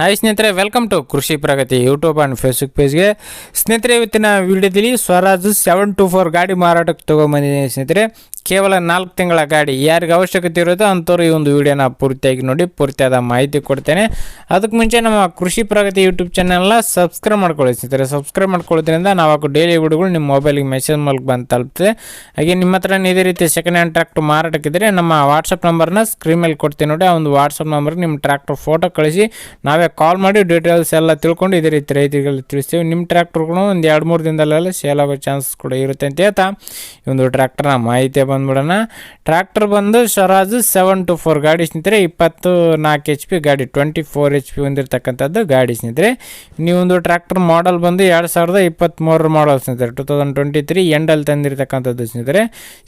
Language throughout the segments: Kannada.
ಹಾಯ್ ಸ್ನೇಹಿತರೆ welcome to Krishi Pragati YouTube and Facebook ಪೇಜ್ಗೆ ಸ್ನೇಹಿತರೆ, ಇವತ್ತಿನ ವಿಡಿಯೋದಲ್ಲಿ ಸ್ವರಾಜ್ ಸೆವೆನ್ ಟು ಫೋರ್ ಗಾಡಿ ಮಾರಾಟಕ್ಕೆ ತೊಗೊಂಬಂದಿದ್ದೀನಿ ಸ್ನೇಹಿತರೆ. ಕೇವಲ ನಾಲ್ಕು ತಿಂಗಳ ಗಾಡಿ. ಯಾರಿಗೆ ಅವಶ್ಯಕತೆ ಇರುತ್ತೋ ಅಂಥವ್ರು ಈ ಒಂದು ವಿಡಿಯೋನ ಪೂರ್ತಿಯಾಗಿ ನೋಡಿ, ಪೂರ್ತಿಯಾದ ಮಾಹಿತಿ ಕೊಡ್ತೇನೆ. ಅದಕ್ಕೆ ಮುಂಚೆ ನಮ್ಮ ಕೃಷಿ ಪ್ರಗತಿ ಯೂಟ್ಯೂಬ್ ಚಾನಲ್ನ ಸಬ್ಸ್ಕ್ರೈಬ್ ಮಾಡ್ಕೊಳ್ಳಿ ಸ್ನೇಹಿತರೆ. ಸಬ್ಸ್ಕ್ರೈಬ್ ಮಾಡ್ಕೊಳ್ಳೋದ್ರಿಂದ ನಾವು ಹಾಕೋ ಡೈಲಿ ವಿಡಿಯೋಗಳು ನಿಮ್ಮ ಮೊಬೈಲಿಗೆ ಮೆಸೇಜ್ ಮೂಲಕ ಬಂದು ತಲುಪ್ತದೆ. ಹಾಗೆ ನಿಮ್ಮ ಹತ್ರ ಇದೇ ರೀತಿ ಸೆಕೆಂಡ್ ಹ್ಯಾಂಡ್ ಟ್ರ್ಯಾಕ್ಟರ್ ಮಾರಾಟಕ್ಕಿದ್ರೆ ನಮ್ಮ ವಾಟ್ಸಪ್ ನಂಬರ್ನ ಸ್ಕ್ರೀನ್ ಮೇಲೆ ಕೊಡ್ತೀನಿ ನೋಡಿ. ಆ ಒಂದು ವಾಟ್ಸಪ್ ನಂಬರ್ ನಿಮ್ಮ ಟ್ರ್ಯಾಕ್ಟರ್ ಫೋಟೋ ಕಳಿಸಿ, ನಾವೇ ಕಾಲ್ ಮಾಡಿ ಡೀಟೇಲ್ಸ್ ಎಲ್ಲ ತಿಳ್ಕೊಂಡು ಇದೇ ರೀತಿ ರೈತರಿಗೆ ತಿಳಿಸ್ತೀವಿ. ನಿಮ್ಮ ಟ್ರ್ಯಾಕ್ಟರ್ಗಳು ಒಂದು ಎರಡು ಮೂರು ದಿನದಲ್ಲೆಲ್ಲ ಸೇಲ್ ಆಗೋ ಚಾನ್ಸಸ್ ಕೂಡ ಇರುತ್ತೆ ಅಂತ ಹೇಳ್ತಾ ಈ ಒಂದು ಟ್ರ್ಯಾಕ್ಟರ್ನ ಮಾಹಿತಿ ಬಂದ್ಬಿಡೋಣ. ಟ್ರ್ಯಾಕ್ಟರ್ ಬಂದು ಸ್ವರಾಜು ಸೆವೆನ್ ಟು ಫೋರ್ ಗಾಡಿ ಸ್ನೇಹಿತರೆ, ಇಪ್ಪತ್ತು ನಾಲ್ಕು ಎಚ್ ಪಿ ಗಾಡಿ ಟ್ವೆಂಟಿ ಫೋರ್ ಎಚ್ ಪಿ ಹೊಂದಿರತಕ್ಕಂಥದ್ದು ಗಾಡಿ ಸ್ನೇಹಿತರೆ. ನೀವೊಂದು ಟ್ರ್ಯಾಕ್ಟರ್ ಮಾಡಲ್ ಬಂದು ಎರಡು ಸಾವಿರದ ಇಪ್ಪತ್ತ್ಮೂರರ ಮಾಡಲ್ ಸ್ನೇಹಿತರೆ ಟು ತೌಸಂಡ್ ಟ್ವೆಂಟಿ ತ್ರೀ ಎಂಡಲ್ಲಿ ತಂದಿರತಕ್ಕಂಥದ್ದು ಸ್ನೇಹಿತರೆ.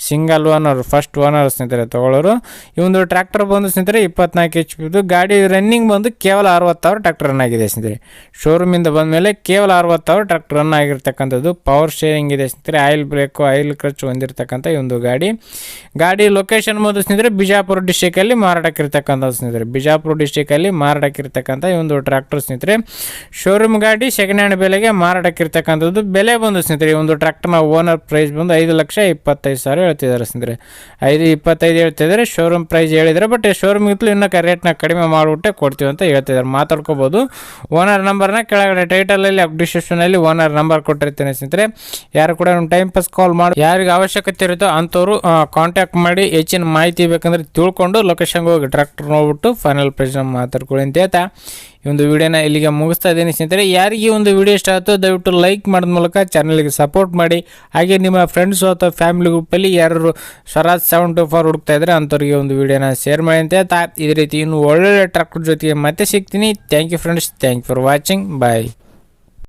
ಸಿಂಗಲ್ ಓನರ್ ಫಸ್ಟ್ ಓನರ್ ಸ್ನೇಹಿತರೆ ತೊಗೊಳ್ಳೋರು. ಈ ಒಂದು ಟ್ರ್ಯಾಕ್ಟರ್ ಬಂದು ಸ್ನೇಹಿತರೆ, ಇಪ್ಪತ್ನಾಲ್ಕು ಎಚ್ ಪಿದು ಗಾಡಿ ರನ್ನಿಂಗ್ ಬಂದು ಕೇವಲ ಅರವತ್ತು ಸಾವಿರ ಟ್ರ್ಯಾಕ್ಟರ್ ರನ್ ಆಗಿದೆ ಸ್ನೇಹಿತರೆ. ಶೋರೂಮಿಂದ ಬಂದ ಮೇಲೆ ಕೇವಲ ಅರವತ್ತು ಸಾವಿರ ಟ್ರ್ಯಾಕ್ಟರ್ ರನ್ ಆಗಿರ್ತಕ್ಕಂಥದ್ದು. ಪವರ್ ಶೇರಿಂಗ್ ಇದೆ ಸ್ನೇಹಿತರೆ ಆಯಿಲ್ ಬ್ರೇಕು ಆಯಿಲ್ ಖರ್ಚು ಹೊಂದಿರತಕ್ಕಂಥ ಈ ಒಂದು ಗಾಡಿ. ಗಾಡಿ ಲೊಕೇಶನ್ ಸ್ನೇಹಿತರೆ, ಬಿಜಾಪುರ ಡಿಸ್ಟಿಕಲ್ಲಿ ಮಾರಾಟಕ್ಕಿರ್ತಕ್ಕಂಥ ಸ್ನೇಹಿತರೆ. ಬಿಜಾಪುರ ಡಿಸ್ಟಿಕಲ್ಲಿ ಮಾರಾಟಕ್ಕಿರ್ತಕ್ಕಂಥ ಈ ಒಂದು ಟ್ರ್ಯಾಕ್ಟರ್ ಸ್ನೇಹಿತರೆ. ಶೋರೂಮ್ ಗಾಡಿ ಸೆಕೆಂಡ್ ಹ್ಯಾಂಡ್ ಬೆಲೆಗೆ ಮಾರಾಟಕ್ಕಿರ್ತಕ್ಕಂಥದ್ದು. ಬೆಲೆ ಬಂದು ಸ್ನೇಹಿತರೆ, ಈ ಒಂದು ಟ್ರ್ಯಾಕ್ಟರ್ನ ಓನರ್ ಪ್ರೈಸ್ ಬಂದು ಐದು ಲಕ್ಷ ಇಪ್ಪತ್ತೈದು ಸಾವಿರ ಹೇಳ್ತಿದ್ದಾರೆ ಸ್ನೇಹಿತರೆ. ಐದು ಇಪ್ಪತ್ತೈದು ಹೇಳ್ತಿದ್ದಾರೆ ಶೋರೂಮ್ ಪ್ರೈಸ್ ಹೇಳಿದರೆ ಬಟ್ ಶೋರೂಮ್ ಇತ್ತು ಇನ್ನೂ ರೇಟ್ನ ಕಡಿಮೆ ಮಾಡಿಬಿಟ್ಟೆ ಕೊಡ್ತೀವಿ ಅಂತ ಹೇಳ್ತಿದ್ದಾರೆ. ಮಾತಾಡ್ಕೋಬೋದು. ಓನರ್ ನಂಬರ್ನ ಕೆಳಗಡೆ ಟೈಟಲಲ್ಲಿ ಡಿಸ್ಕ್ರಿಪ್ಷನಲ್ಲಿ ಓನರ್ ನಂಬರ್ ಕೊಟ್ಟಿರ್ತೀನಿ ಸ್ನೇಹಿತರೆ. ಯಾರು ಕೂಡ ಟೈಮ್ ಪಾಸ್ ಕಾಲ್ ಮಾಡಿ ಯಾರಿಗೆ ಅವಶ್ಯಕತೆ ಇರುತ್ತೋ ಅಂಥವ್ರು ಕಾಂಟ್ಯಾಕ್ಟ್ ಮಾಡಿ ಹೆಚ್ಚಿನ ಮಾಹಿತಿ ಬೇಕಂದ್ರೆ ತಿಳ್ಕೊಂಡು ಲೊಕೇಶನ್ಗೆ ಹೋಗಿ ಟ್ರ್ಯಾಕ್ಟರ್ ನೋಡ್ಬಿಟ್ಟು ಫೈನಲ್ ಪ್ರೈಸ್ನ ಮಾತಾಡ್ಕೊಳ್ಳಿ ಅಂತ ಹೇಳ್ತಾ. ಈ ಒಂದು ವಿಡಿಯೋನ ಇಲ್ಲಿಗೆ ಮುಗಿಸ್ತಾ ಇದ್ದೀನಿ ಸ್ನೇಹಿತರೆ. ಯಾರಿಗೆ ಒಂದು ವಿಡಿಯೋ ಇಷ್ಟ ಆಯಿತು ದಯವಿಟ್ಟು ಲೈಕ್ ಮಾಡಿದ ಮೂಲಕ ಚಾನಲ್ಗೆ ಸಪೋರ್ಟ್ ಮಾಡಿ. ಹಾಗೆ ನಿಮ್ಮ ಫ್ರೆಂಡ್ಸು ಅಥವಾ ಫ್ಯಾಮಿಲಿ ಗ್ರೂಪಲ್ಲಿ ಯಾರು ಸ್ವರಾಜ್ ಸೆವೆನ್ ಟು ಫೋರ್ ಹುಡುಕ್ತಾ ಇದ್ದರೆ ಅಂಥವ್ರಿಗೆ ಒಂದು ವಿಡಿಯೋನ ಶೇರ್ ಮಾಡಿ ಅಂತ ಹೇಳ್ತಾ. ಇದೇ ರೀತಿ ಇನ್ನು ಒಳ್ಳೊಳ್ಳೆ ಟ್ರ್ಯಾಕ್ಟರ್ ಜೊತೆಗೆ ಮತ್ತೆ ಸಿಗ್ತೀನಿ. Thank you friends thank for watching bye